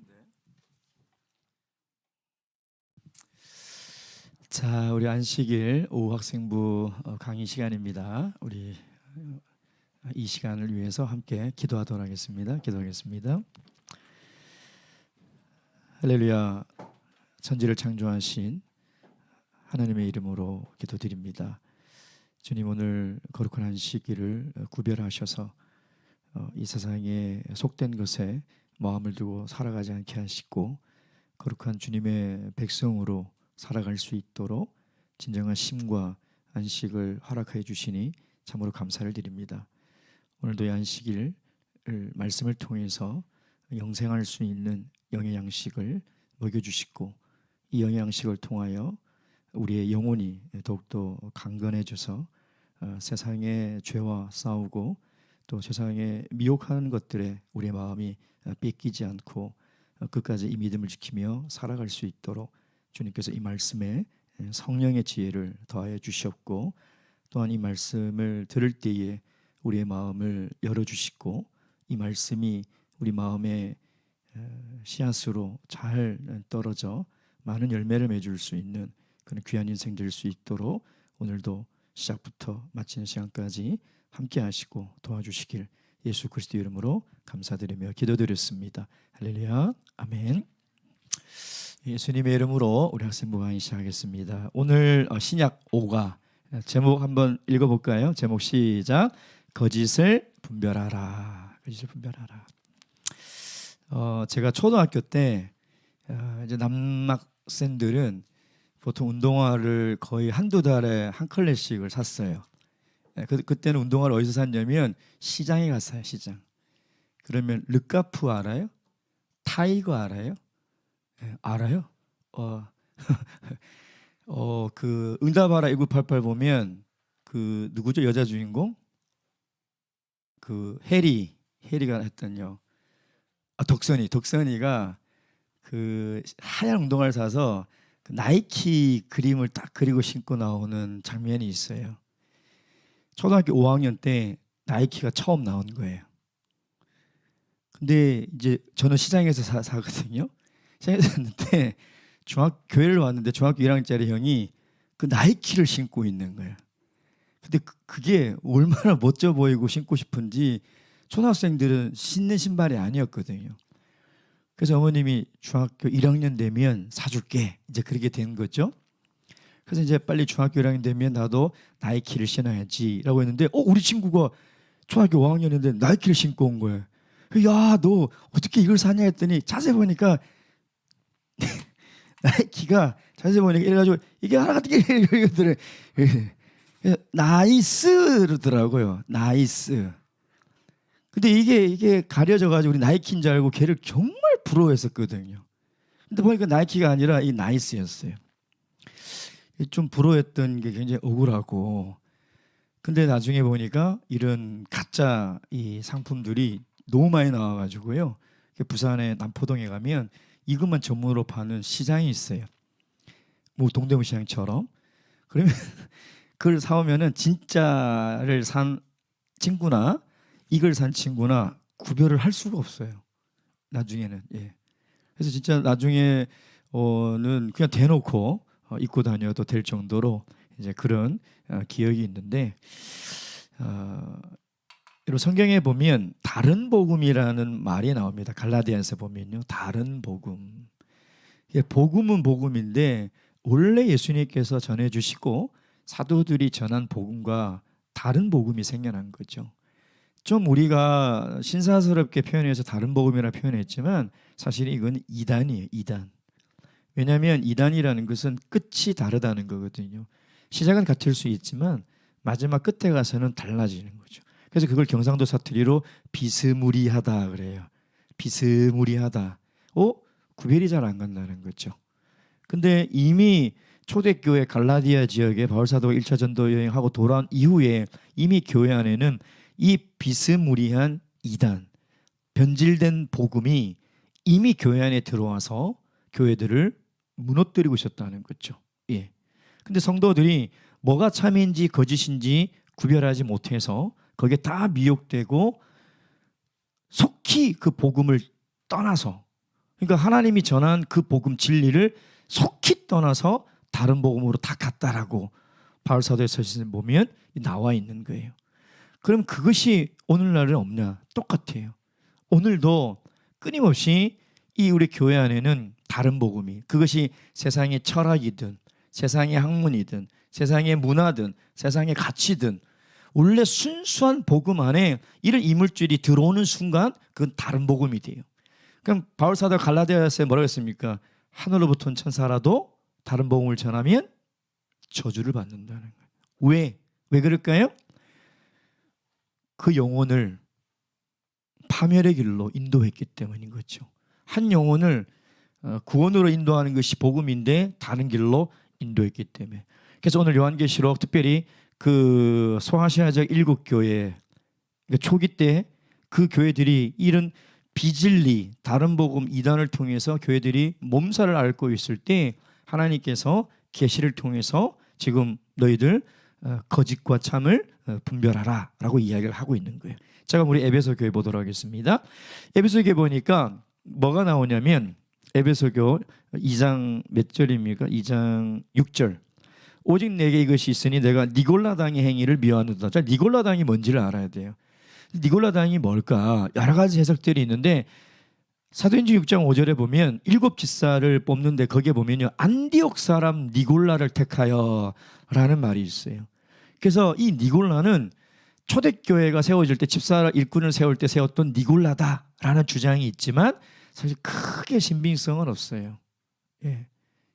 같은데. 자, 우리 안식일 오후 학생부 어, 강의 시간입니다. 우리 어, 이 시간을 위해서 함께 기도하도록 하겠습니다. 기도하겠습니다. 할렐루야. 천지를 창조하신 하나님의 이름으로 기도드립니다. 주님 오늘 거룩한 안식일을 구별하셔서 어, 이 세상에 속된 것에 마음을 두고 살아가지 않게 하시고 거룩한 주님의 백성으로 살아갈 수 있도록 진정한 심과 안식을 허락해 주시니 참으로 감사를 드립니다. 오늘도 이 안식일 말씀을 통해서 영생할 수 있는 영의 양식을 먹여 주시고 이 영의 양식을 통하여 우리의 영혼이 더욱더 강건해져서 어, 세상의 죄와 싸우고 또 세상에 미혹하는 것들에 우리의 마음이 어, 뺏기지 않고 어, 끝까지 이 믿음을 지키며 살아갈 수 있도록 주님께서 이 말씀에 에, 성령의 지혜를 더하여 주시옵고 또한 이 말씀을 들을 때에 우리의 마음을 열어 주시고 이 말씀이 우리 마음에 에, 씨앗으로 잘 떨어져 많은 열매를 맺을 수 있는 그런 귀한 인생 될 수 있도록 오늘도 시작부터 마치는 시간까지 함께 하시고 도와주시길 예수 그리스도 이름으로 감사드리며 기도드렸습니다. 할렐루야. 아멘. 예수님의 이름으로 우리 학생부 강의 시작하겠습니다. 오늘 어, 신약 5가 제목 한번 읽어 볼까요? 제목 시작. 거짓을 분별하라. 거짓을 분별하라. 어, 제가 초등학교 때 어, 이제 남학생들은 보통 운동화를 거의 한두 달에 한 컬레씩을 샀어요. 예, 그, 그때는 운동화를 어디서 샀냐면 시장에 갔어요. 시장. 그러면 르카프 알아요? 타이거 알아요? 예, 알아요? 어, 어, 그 응답하라 1988 보면 그 누구죠 여자 주인공? 그 해리 해리가 했던요. 아 덕선이 덕선이가 그 하얀 운동화를 사서 그 나이키 그림을 딱 그리고 신고 나오는 장면이 있어요. 초등학교 5학년 때 나이키가 처음 나온 거예요. 근데 이제 저는 시장에서 사, 사거든요. 시장에서 샀는데 중학 교회를 왔는데 중학교 1학년짜리 형이 그 나이키를 신고 있는 거예요. 근데 그, 그게 얼마나 멋져 보이고 신고 싶은지 초등학생들은 신는 신발이 아니었거든요. 그래서 어머님이 중학교 1학년 되면 사줄게 이제 그렇게 된 거죠. 그래서 이제 빨리 중학교 1학년 되면 나도 나이키를 신어야지라고 했는데 어 우리 친구가 초등학교 5학년인데 나이키를 신고 온 거예요. 야 너 어떻게 이걸 사냐 했더니 자세히 보니까 나이키가 자세히 보니까 이래가지고 이게 하나 같은 게 이거들을 나이스르더라고요. 나이스. 근데 이게 이게 가려져 가지고 우리 나이키인 줄 알고 걔를 정말 부러워했었거든요. 근데 보니까 나이키가 아니라 이 나이스였어요. 좀 부러워했던 게 굉장히 억울하고 근데 나중에 보니까 이런 가짜 이 상품들이 너무 많이 나와가지고요. 부산의 남포동에 가면 이것만 전문으로 파는 시장이 있어요. 뭐 동대문 시장처럼. 그러면 그걸 사오면은 진짜를 산 친구나 이걸 산 친구나 구별을 할 수가 없어요. 나중에는 예. 그래서 진짜 나중에 어는 그냥 대놓고 어, 입고 다녀도 될 정도로 이제 그런 어, 기억이 있는데 어, 성경에 보면 다른 복음이라는 말이 나옵니다. 갈라디아서 보면요, 다른 복음. 예, 복음은 복음인데 원래 예수님께서 전해주시고 사도들이 전한 복음과 다른 복음이 생겨난 거죠. 좀 우리가 신사스럽게 표현해서 다른 복음이라 표현했지만 사실 이건 이단이에요. 이단. 왜냐하면 이단이라는 것은 끝이 다르다는 거거든요. 시작은 같을 수 있지만 마지막 끝에 가서는 달라지는 거죠. 그래서 그걸 경상도 사투리로 비스무리하다 그래요. 비스무리하다. 어? 구별이 잘 안 간다는 거죠. 근데 이미 초대교회 갈라디아 지역에 바울사도가 1차 전도 여행하고 돌아온 이후에 이미 교회 안에는 이 비스무리한 이단, 변질된 복음이 이미 교회 안에 들어와서 교회들을 무너뜨리고 있었다는 거죠. 예. 근데 성도들이 뭐가 참인지 거짓인지 구별하지 못해서 거기에 다 미혹되고 속히 그 복음을 떠나서 그러니까 하나님이 전한 그 복음 진리를 속히 떠나서 다른 복음으로 다 갔다라고 바울 사도에서 보면 나와 있는 거예요. 그럼 그것이 오늘날은 없냐? 똑같아요. 오늘도 끊임없이 이 우리 교회 안에는 다른 복음이 그것이 세상의 철학이든 세상의 학문이든 세상의 문화든 세상의 가치든 원래 순수한 복음 안에 이런 이물질이 들어오는 순간 그건 다른 복음이 돼요. 그럼 바울 사도 갈라디아서에 뭐라고 했습니까? 하늘로부터 온 천사라도 다른 복음을 전하면 저주를 받는다는 거예요. 왜? 왜 그럴까요? 그 영혼을 파멸의 길로 인도했기 때문인 거죠. 한 영혼을 어, 구원으로 인도하는 것이 복음인데 다른 길로 인도했기 때문에. 그래서 오늘 요한계시록 특별히 그 소아시아적 일곱 교회 그러니까 초기 때 그 교회들이 이런 비진리 다른 복음 이단을 통해서 교회들이 몸살을 앓고 있을 때 하나님께서 계시를 통해서 지금 너희들 어, 거짓과 참을 어, 분별하라라고 이야기를 하고 있는 거예요. 자, 그럼 우리 에베소 교회 보도록 하겠습니다. 에베소 교회 보니까 뭐가 나오냐면 에베소교 2장 몇 절입니까? 2장 6절. 오직 내게 이것이 있으니 내가 니골라당의 행위를 미워하는도다. 자, 니골라당이 뭔지를 알아야 돼요. 니골라당이 뭘까? 여러 가지 해석들이 있는데 사도행전 6장 5절에 보면 일곱 집사를 뽑는데 거기에 보면요. 안디옥 사람 니골라를 택하여라는 말이 있어요. 그래서 이 니골라는 초대교회가 세워질 때 집사 일꾼을 세울 때 세웠던 니골라다라는 주장이 있지만 사실 크게 신빙성은 없어요. 예.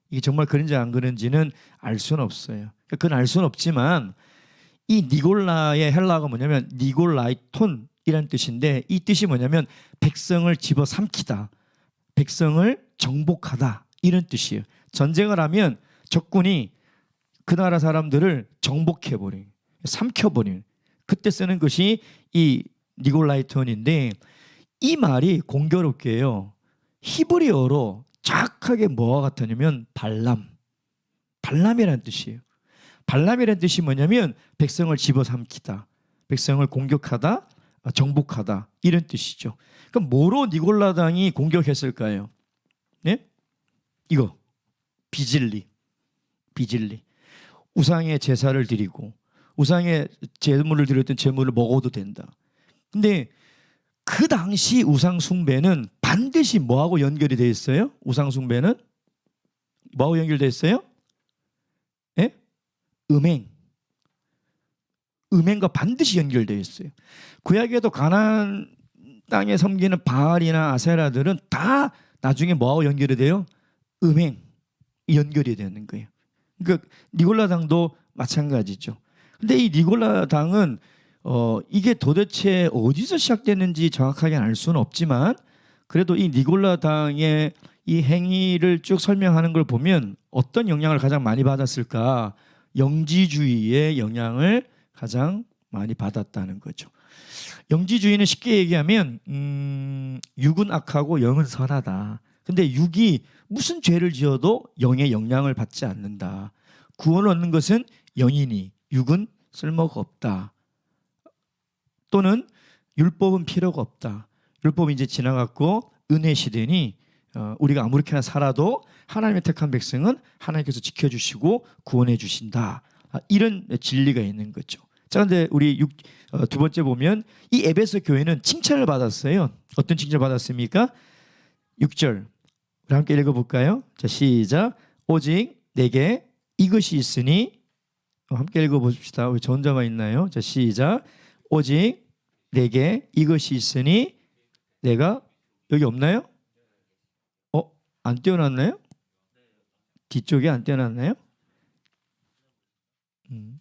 이게 정말 그런지 안 그런지는 알 수는 없어요. 그건 알 수는 없지만 이 니골라의 헬라가 뭐냐면 니골라이톤이라는 뜻인데 이 뜻이 뭐냐면 백성을 집어 삼키다, 백성을 정복하다 이런 뜻이에요. 전쟁을 하면 적군이 그 나라 사람들을 정복해 버린, 삼켜 버린 그때 쓰는 것이 이 니골라이톤인데 이 말이 공교롭게요. 히브리어로 정확하게 뭐와 같았냐면 발람. 발람이라는 뜻이에요. 발람이라는 뜻이 뭐냐면 백성을 집어삼키다. 백성을 공격하다, 어, 정복하다. 이런 뜻이죠. 그럼 뭐로 니골라당이 공격했을까요? 네? 이거. 비질리. 비질리. 우상의 제사를 드리고 우상의 제물을 드렸던 제물을 먹어도 된다. 근데 그 당시 우상 숭배는 반드시 뭐하고 연결이 돼 있어요? 우상 숭배는 뭐하고 연결돼 있어요? 예? 음행. 음행과 반드시 연결되어 있어요. 구약에도 가나안 땅에 섬기는 바알이나 아세라들은 다 나중에 뭐하고 연결이 돼요? 음행 연결이 되는 거예요. 그러니까 니골라 당도 마찬가지죠. 근데 이 니골라 당은 어 이게 도대체 어디서 시작됐는지 정확하게 알 수는 없지만 그래도 이 니골라 당의 이 행위를 쭉 설명하는 걸 보면 어떤 영향을 가장 많이 받았을까? 영지주의의 영향을 가장 많이 받았다는 거죠. 영지주의는 쉽게 얘기하면 음, 육은 악하고 영은 선하다. 근데 육이 무슨 죄를 지어도 영의 영향을 받지 않는다. 구원을 얻는 것은 영이니 육은 쓸모가 없다. 또는 율법은 필요가 없다. 율법이 이제 지나갔고 은혜 시대니 어, 우리가 아무렇게나 살아도 하나님의 택한 백성은 하나님께서 지켜주시고 구원해 주신다. 아, 이런 진리가 있는 거죠. 자, 근데 우리 육, 어, 두 번째 보면 이 에베소 교회는 칭찬을 받았어요. 어떤 칭찬을 받았습니까? 6절. 우리 함께 읽어볼까요? 자, 시작. 오직 내게 이것이 있으니 어, 함께 읽어봅시다. 왜저 혼자만 있나요? 자, 시작. 오직 내게 이것이 있으니 내가 여기 없나요? 어? 안 띄워놨나요? 뒤쪽에 안 띄워놨나요? 음.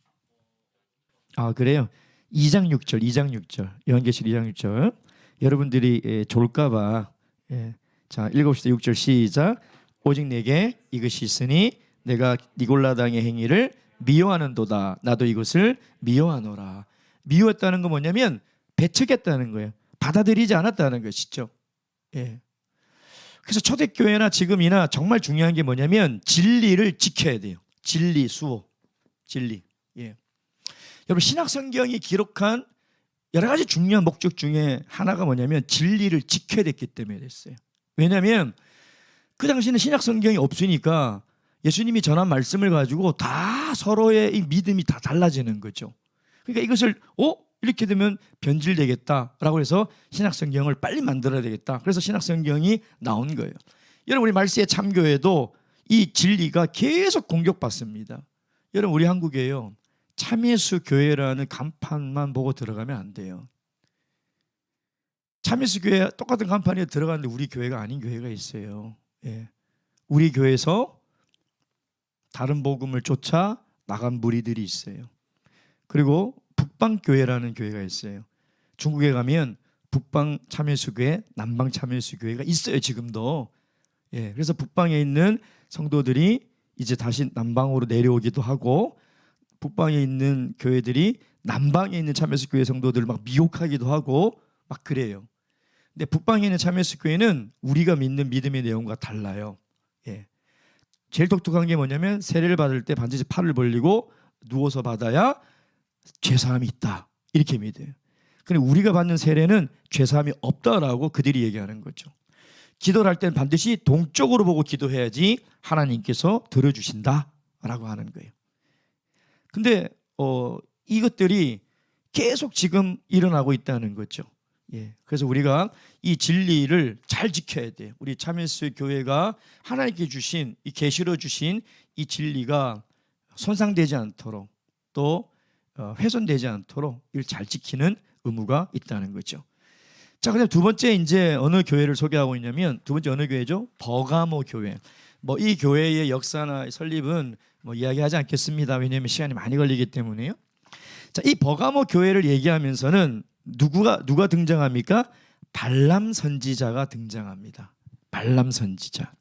아 그래요. 2장 6절, 2장 6절, 요한계시록 2장 6절. 여러분들이 예, 졸까봐 예. 자 읽어봅시다. 6절 시작. 오직 내게 이것이 있으니 내가 니골라당의 행위를 미워하는도다. 나도 이것을 미워하노라. 미워했다는 건 뭐냐면 배척했다는 거예요. 받아들이지 않았다는 것이죠. 예. 그래서 초대교회나 지금이나 정말 중요한 게 뭐냐면 진리를 지켜야 돼요. 진리 수호. 진리. 예. 여러분 신약 성경이 기록한 여러 가지 중요한 목적 중에 하나가 뭐냐면 진리를 지켜야 됐기 때문에 됐어요. 왜냐하면 그 당시에는 신약 성경이 없으니까 예수님이 전한 말씀을 가지고 다 서로의 이 믿음이 다 달라지는 거죠. 그러니까 이것을 어 이렇게 되면 변질되겠다라고 해서 신약 성경을 빨리 만들어야 되겠다. 그래서 신약 성경이 나온 거예요. 여러분 우리 말세의 참교회도 이 진리가 계속 공격받습니다. 여러분 우리 한국에요. 참예수 교회라는 간판만 보고 들어가면 안 돼요. 참예수 교회 똑같은 간판에 들어갔는데 우리 교회가 아닌 교회가 있어요. 예. 우리 교회에서 다른 복음을 쫓아 나간 무리들이 있어요. 그리고 북방 교회라는 교회가 있어요. 중국에 가면 북방 참여수 교회, 남방 참여수 교회가 있어요. 지금도. 예. 그래서 북방에 있는 성도들이 이제 다시 남방으로 내려오기도 하고 북방에 있는 교회들이 남방에 있는 참여수 교회 성도들을 막 미혹하기도 하고 막 그래요. 근데 북방에 있는 참여수 교회는 우리가 믿는 믿음의 내용과 달라요. 예. 제일 독특한 게 뭐냐면 세례를 받을 때 반드시 팔을 벌리고 누워서 받아야 죄사함이 있다. 이렇게 믿어요. 근데 우리가 받는 세례는 죄사함이 없다라고 그들이 얘기하는 거죠. 기도를 할 때는 반드시 동쪽으로 보고 기도해야지 하나님께서 들어주신다라고 하는 거예요. 근데 어, 이것들이 계속 지금 일어나고 있다는 거죠. 예. 그래서 우리가 이 진리를 잘 지켜야 돼요. 우리 참일수 교회가 하나님께 주신 이 계시로 주신 이 진리가 손상되지 않도록 또 어, 훼손되지 않도록 이를 잘 지키는 의무가 있다는 거죠. 자, 그다음 두 번째 이제 어느 교회를 소개하고 있냐면 두 번째 어느 교회죠? 버가모 교회. 뭐 이 교회의 역사나 설립은 뭐 이야기하지 않겠습니다. 왜냐하면 시간이 많이 걸리기 때문에요. 자, 이 버가모 교회를 얘기하면서는 누구가 누가 등장합니까? 발람 선지자가 등장합니다. 발람 선지자.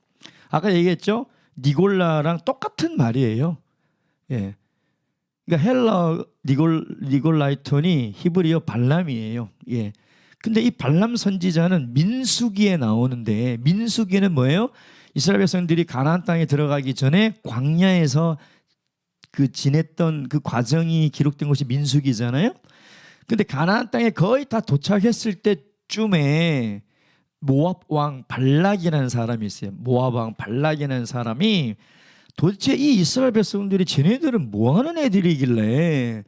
아까 얘기했죠? 니골라랑 똑같은 말이에요. 예. 그러니까 헬라 니골 니골라이톤이 히브리어 발람이에요. 예. 근데 이 발람 선지자는 민수기에 나오는데 민수기는 뭐예요? 이스라엘 백성들이 가나안 땅에 들어가기 전에 광야에서 그 지냈던 그 과정이 기록된 것이 민수기잖아요. 근데 가나안 땅에 거의 다 도착했을 때쯤에 모압 왕 발락이라는 사람이 있어요. 모압 왕 발락이라는 사람이 도대체 이 이스라엘 백성들이 쟤네들은 뭐 하는 애들이길래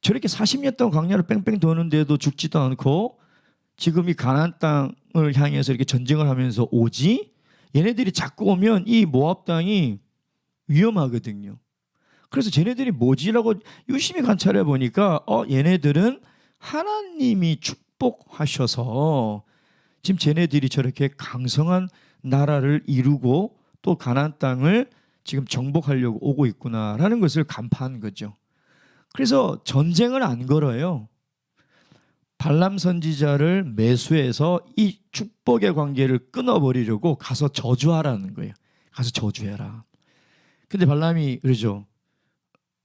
저렇게 40년 동안 광야를 뺑뺑 도는데도 죽지도 않고 지금 이 가나안 땅을 향해서 이렇게 전쟁을 하면서 오지? 얘네들이 자꾸 오면 이 모압 땅이 위험하거든요. 그래서 쟤네들이 뭐지라고 유심히 관찰해 보니까 어 얘네들은 하나님이 축복하셔서 지금 쟤네들이 저렇게 강성한 나라를 이루고 또 가나안 땅을 지금 정복하려고 오고 있구나라는 것을 간파한 거죠. 그래서 전쟁을 안 걸어요. 발람 선지자를 매수해서 이 축복의 관계를 끊어버리려고 가서 저주하라는 거예요. 가서 저주해라. 근데 발람이 그러죠.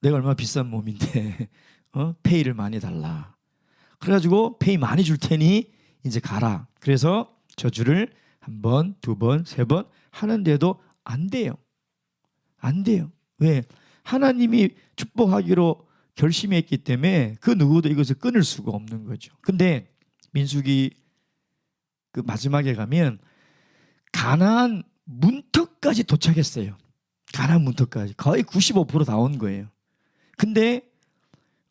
내가 얼마나 비싼 몸인데 어? 페이를 많이 달라. 그래가지고 페이 많이 줄 테니 이제 가라. 그래서 저주를 한 번, 두 번, 세 번 하는데도 안 돼요. 안 돼요. 왜? 하나님이 축복하기로 결심했기 때문에 그 누구도 이것을 끊을 수가 없는 거죠. 근데 민수기 그 마지막에 가면 가나안 문턱까지 도착했어요. 가나안 문턱까지 거의 95%다 온 거예요. 근데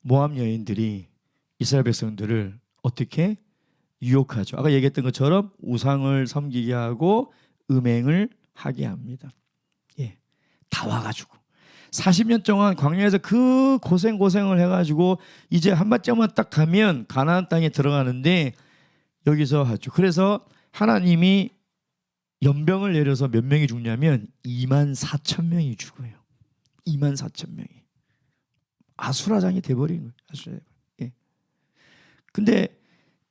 모함 여인들이 이스라엘 백성들을 어떻게 유혹하죠. 아까 얘기했던 것처럼 우상을 섬기게 하고 음행을 하게 합니다. 예. 다 와가지고 40년 동안 광야에서 그 고생 고생을 해가지고 이제 한밭점만 딱 가면 가나안 땅에 들어가는데 여기서 하죠. 그래서 하나님이 연병을 내려서 몇 명이 죽냐면 2만 4천 명이 죽어요. 2만 4천 명이 아수라장이 돼버린 거예요. 아수라. 예. 근데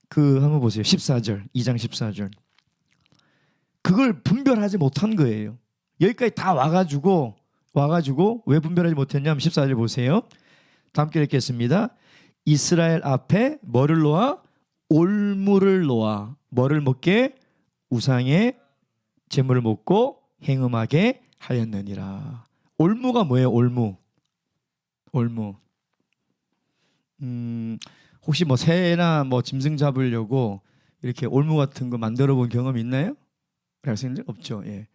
그 한번 보세요. 14절, 2장 14절. 그걸 분별하지 못한 거예요. 여기까지 다 와가지고 와가지고 왜 분별하지 못했냐면 14절 보세요. 다 함께 읽겠습니다. 이스라엘 앞에 뭐를 놓아? 올무를 놓아 뭐를 먹게? 우상의 재물을 먹고 행음하게 하였느니라. 올무가 뭐예요? 올무. 올무. 음, 혹시 뭐 새나 뭐 짐승 잡으려고 이렇게 올무 같은 거 만들어 본 경험 있나요? 학생들 없죠. 예.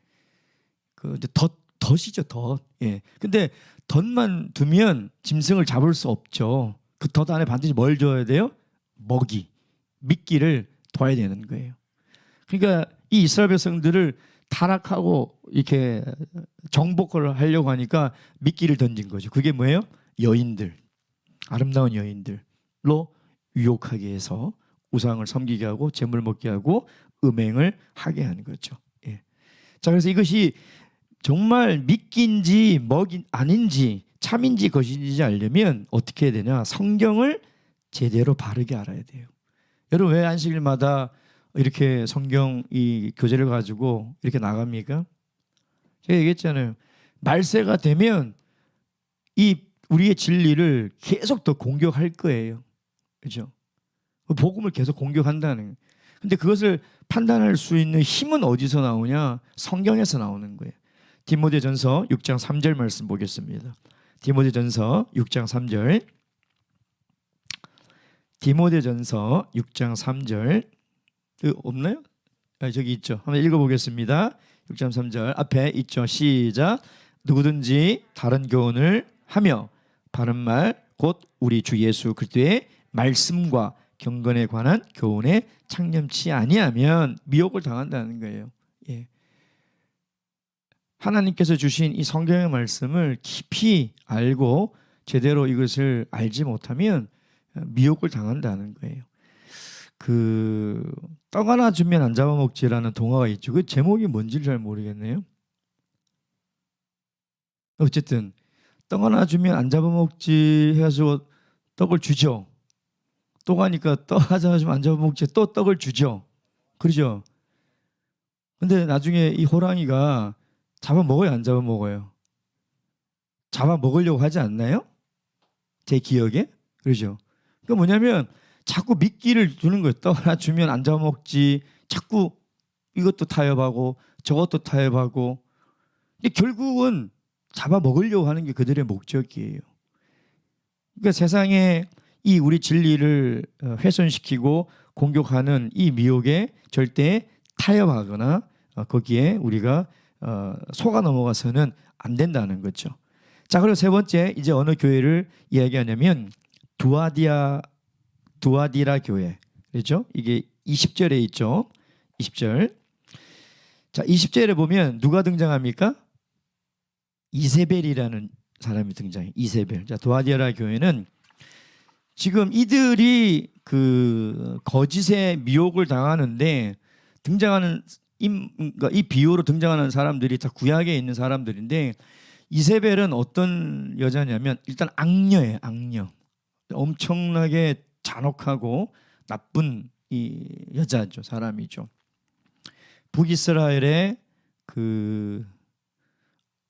그 이제 덫 덫이죠 덫. 예. 근데 덫만 두면 짐승을 잡을 수 없죠. 그 덫 안에 반드시 뭘 줘야 돼요? 먹이, 미끼를 둬야 되는 거예요. 그러니까 이 이스라엘 백성들을 타락하고 이렇게 정복을 하려고 하니까 미끼를 던진 거죠. 그게 뭐예요? 여인들, 아름다운 여인들로 유혹하게 해서 우상을 섬기게 하고 재물 먹게 하고 음행을 하게 하는 거죠. 예. 자 그래서 이것이 정말 미끼인지 먹인 아닌지 참인지 것인지 알려면 어떻게 해야 되냐? 성경을 제대로 바르게 알아야 돼요. 여러분 왜 안식일마다 이렇게 성경 이 교재를 가지고 이렇게 나갑니까? 제가 얘기했잖아요. 말세가 되면 이 우리의 진리를 계속 더 공격할 거예요. 그렇죠? 복음을 계속 공격한다는. 근데 그것을 판단할 수 있는 힘은 어디서 나오냐? 성경에서 나오는 거예요. 디모데전서 6장 3절 말씀 보겠습니다. 디모데전서 6장 3절. 디모데전서 6장 3절. 그 없나요? 아, 저기 있죠. 한번 읽어보겠습니다. 6장 3절 앞에 있죠. 시작. 누구든지 다른 교훈을 하며 바른 말 곧 우리 주 예수 그리스도의 말씀과 경건에 관한 교훈에 창념치 아니하면 미혹을 당한다는 거예요. 예. 하나님께서 주신 이 성경의 말씀을 깊이 알고 제대로 이것을 알지 못하면 미혹을 당한다는 거예요. 그 떡 하나 주면 안 잡아먹지라는 동화가 있죠. 그 제목이 뭔지 잘 모르겠네요. 어쨌든 떡 하나 주면 안 잡아먹지 해가지고 떡을 주죠. 또 가니까 떡 하나 주면 안 잡아먹지 또 떡을 주죠. 그러죠. 근데 나중에 이 호랑이가 잡아 먹어요, 안 잡아 먹어요? 잡아 먹으려고 하지 않나요? 제 기억에 그러죠. 그 뭐냐면 자꾸 미끼를 주는 거예요. 떡 하나 주면 안 잡아 먹지. 자꾸 이것도 타협하고 저것도 타협하고. 근데 결국은 잡아 먹으려고 하는 게 그들의 목적이에요. 그러니까 세상에 이 우리 진리를 어, 훼손시키고 공격하는 이 미혹에 절대 타협하거나 어, 거기에 우리가 어, 속아 넘어가서는 안 된다는 거죠. 자, 그리고 세 번째 이제 어느 교회를 이야기하냐면 두아디아 두아디라 교회. 그렇죠? 이게 20절에 있죠. 20절. 자, 20절에 보면 누가 등장합니까? 이세벨이라는 사람이 등장해. 이세벨. 자, 두아디라 교회는 지금 이들이 그 거짓의 미혹을 당하는데 등장하는 이, 그러니까 이 비유로 등장하는 사람들이 다 구약에 있는 사람들인데 이세벨은 어떤 여자냐면 일단 악녀예요, 악녀. 엄청나게 잔혹하고 나쁜 이 여자죠, 사람이죠. 북이스라엘의 그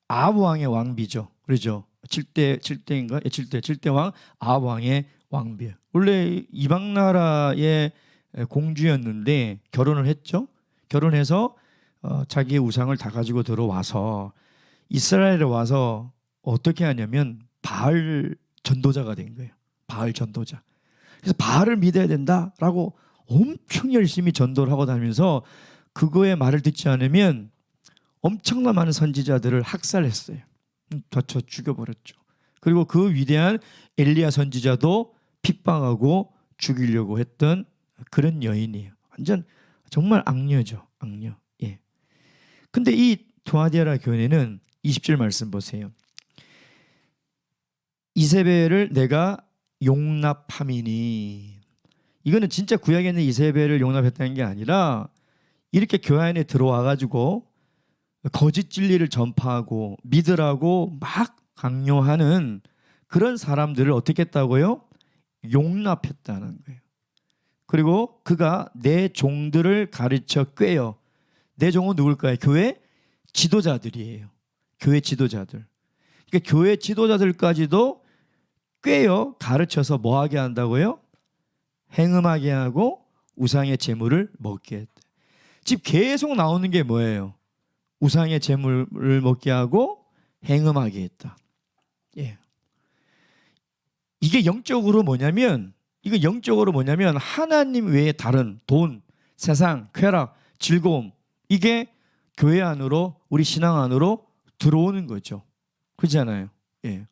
아합 왕의 왕비죠. 그러죠. 7대 7대인가? 7대 7대 왕 아합 왕의 왕비. 원래 이방 나라의 공주였는데 결혼을 했죠. 결혼해서 어, 자기의 우상을 다 가지고 들어와서 이스라엘에 와서 어떻게 하냐면 바알 전도자가 된 거예요. 바알 전도자. 그래서 바알을 믿어야 된다라고 엄청 열심히 전도를 하고 다니면서 그거의 말을 듣지 않으면 엄청나 많은 선지자들을 학살했어요. 다쳐 죽여버렸죠. 그리고 그 위대한 엘리야 선지자도 핍박하고 죽이려고 했던 그런 여인이에요. 완전 정말 악녀죠. 악녀. 예. 근데 이 도아디아라 교회는 20절 말씀 보세요. 이세벨을 내가 용납함이니 이거는 진짜 구약에 있는 이세벨을 용납했다는 게 아니라 이렇게 교회 안에 들어와 가지고 거짓 진리를 전파하고 믿으라고 막 강요하는 그런 사람들을 어떻게 했다고요? 용납했다는 거예요. 그리고 그가 내 종들을 가르쳐 꿰어 내 종은 누굴까요? 교회 지도자들이에요. 교회 지도자들. 그러니까 교회 지도자들까지도 꿰어 가르쳐서 뭐 하게 한다고요? 행음하게 하고 우상의 재물을 먹게 했다. 지금 계속 나오는 게 뭐예요? 우상의 재물을 먹게 하고 행음하게 했다. 예. 이게 영적으로 뭐냐면 이거 영적으로 뭐냐면 하나님 외에 다른 돈, 세상, 쾌락, 즐거움 이게 교회 안으로 우리 신앙 안으로 들어오는 거죠. 그렇잖아요. 예.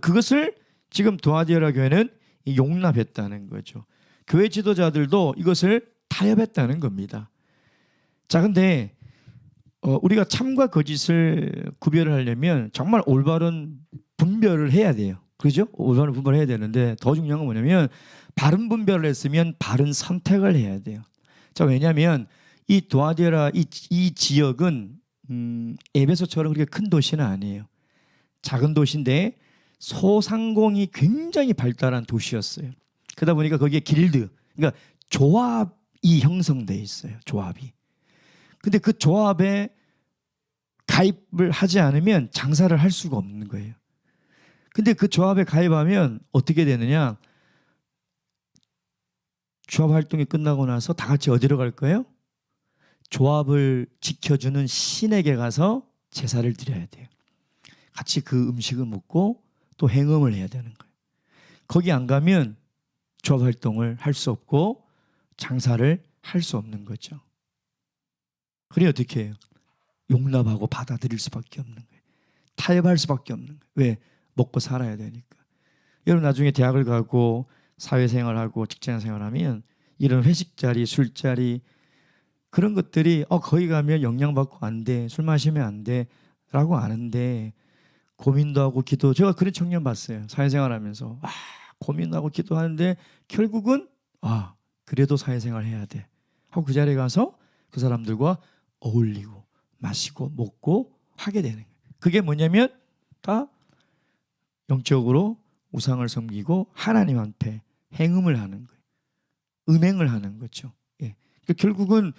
그것을 지금 도아디아라 교회는 이 용납했다는 거죠. 교회 지도자들도 이것을 타협했다는 겁니다. 자, 근데 어, 우리가 참과 거짓을 구별을 하려면 정말 올바른 분별을 해야 돼요. 그죠? 올바른 분별을 해야 되는데 더 중요한 건 뭐냐면 바른 분별을 했으면 바른 선택을 해야 돼요. 자, 왜냐하면 이 도아디라 이, 이 지역은 음, 에베소처럼 그렇게 큰 도시는 아니에요. 작은 도시인데 소상공이 굉장히 발달한 도시였어요. 그러다 보니까 거기에 길드, 그러니까 조합이 형성돼 있어요. 조합이. 근데 그 조합에 가입을 하지 않으면 장사를 할 수가 없는 거예요. 근데 그 조합에 가입하면 어떻게 되느냐? 조합 활동이 끝나고 나서 다 같이 어디로 갈 거예요? 조합을 지켜주는 신에게 가서 제사를 드려야 돼요. 같이 그 음식을 먹고 또 행음을 해야 되는 거예요. 거기 안 가면 조합 활동을 할 수 없고 장사를 할 수 없는 거죠. 그래 어떻게 해요? 용납하고 받아들일 수밖에 없는 거예요. 타협할 수밖에 없는 거예요. 왜? 먹고 살아야 되니까. 여러분 나중에 대학을 가고 사회생활하고 직장생활하면 이런 회식 자리, 술 자리 그런 것들이 어 거기 가면 영향받고 안 돼, 술 마시면 안 돼라고 아는데 고민도 하고 기도. 제가 그런 청년 봤어요. 사회생활하면서 아 고민하고 기도하는데 결국은 아 그래도 사회생활 해야 돼 하고 그 자리에 가서 그 사람들과 어울리고 마시고 먹고 하게 되는 거예요. 그게 뭐냐면 다 영적으로 우상을 섬기고 하나님한테 행음을 하는 거예요. 은행을 하는 거죠. 예. 그러니까 결국은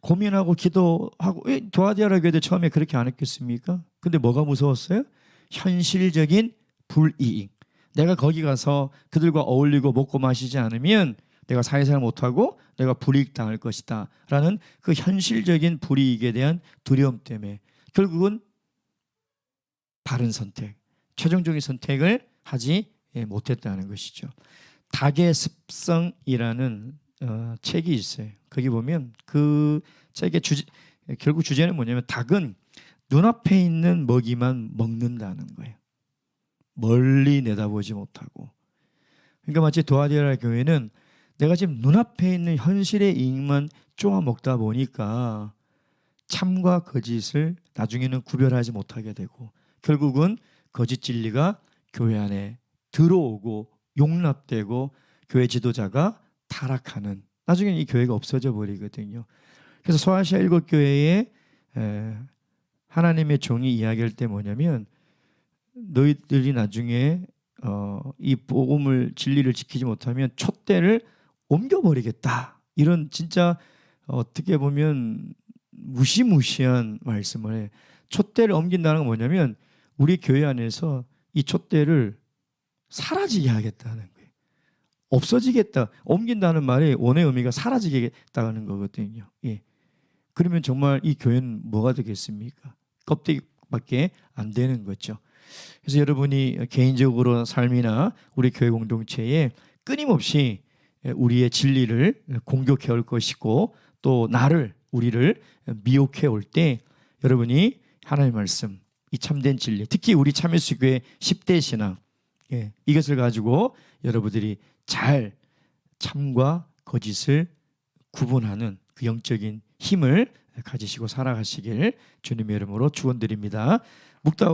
고민하고 기도하고 왜 도와디아라 교회도 처음에 그렇게 안 했겠습니까? 근데 뭐가 무서웠어요? 현실적인 불이익. 내가 거기 가서 그들과 어울리고 먹고 마시지 않으면 내가 사회생활 못하고 내가 불이익 당할 것이다. 라는 그 현실적인 불이익에 대한 두려움 때문에 결국은 바른 선택, 최종적인 선택을 하지 예, 못했다는 것이죠. 닭의 습성이라는 어, 책이 있어요. 거기 보면 그 책의 주제, 결국 주제는 뭐냐면 닭은 눈앞에 있는 먹이만 먹는다는 거예요. 멀리 내다보지 못하고. 그러니까 마치 도아디아라 교회는 내가 지금 눈앞에 있는 현실의 이익만 쪼아 먹다 보니까 참과 거짓을 나중에는 구별하지 못하게 되고 결국은 거짓 진리가 교회 안에 들어오고 용납되고 교회 지도자가 타락하는 나중에는 이 교회가 없어져 버리거든요. 그래서 소아시아 일곱 교회에 에, 하나님의 종이 이야기할 때 뭐냐면 너희들이 나중에 어, 이 복음을 진리를 지키지 못하면 촛대를 옮겨버리겠다. 이런 진짜 어떻게 보면 무시무시한 말씀을 해. 촛대를 옮긴다는 건 뭐냐면 우리 교회 안에서 이 촛대를 사라지게 하겠다는 거예요. 없어지겠다. 옮긴다는 말이 원의 의미가 사라지겠다는 거거든요. 예. 그러면 정말 이 교회는 뭐가 되겠습니까? 껍데기밖에 안 되는 거죠. 그래서 여러분이 개인적으로 삶이나 우리 교회 공동체에 끊임없이 우리의 진리를 공격해 올 것이고 또 나를 우리를 미혹해 올 때 여러분이 하나님의 말씀 이 참된 진리 특히 우리 참여수교회 10대 신앙 예, 이것을 가지고 여러분들이 잘 참과 거짓을 구분하는 그 영적인 힘을 가지시고 살아가시길 주님의 이름으로 축원드립니다. 묵다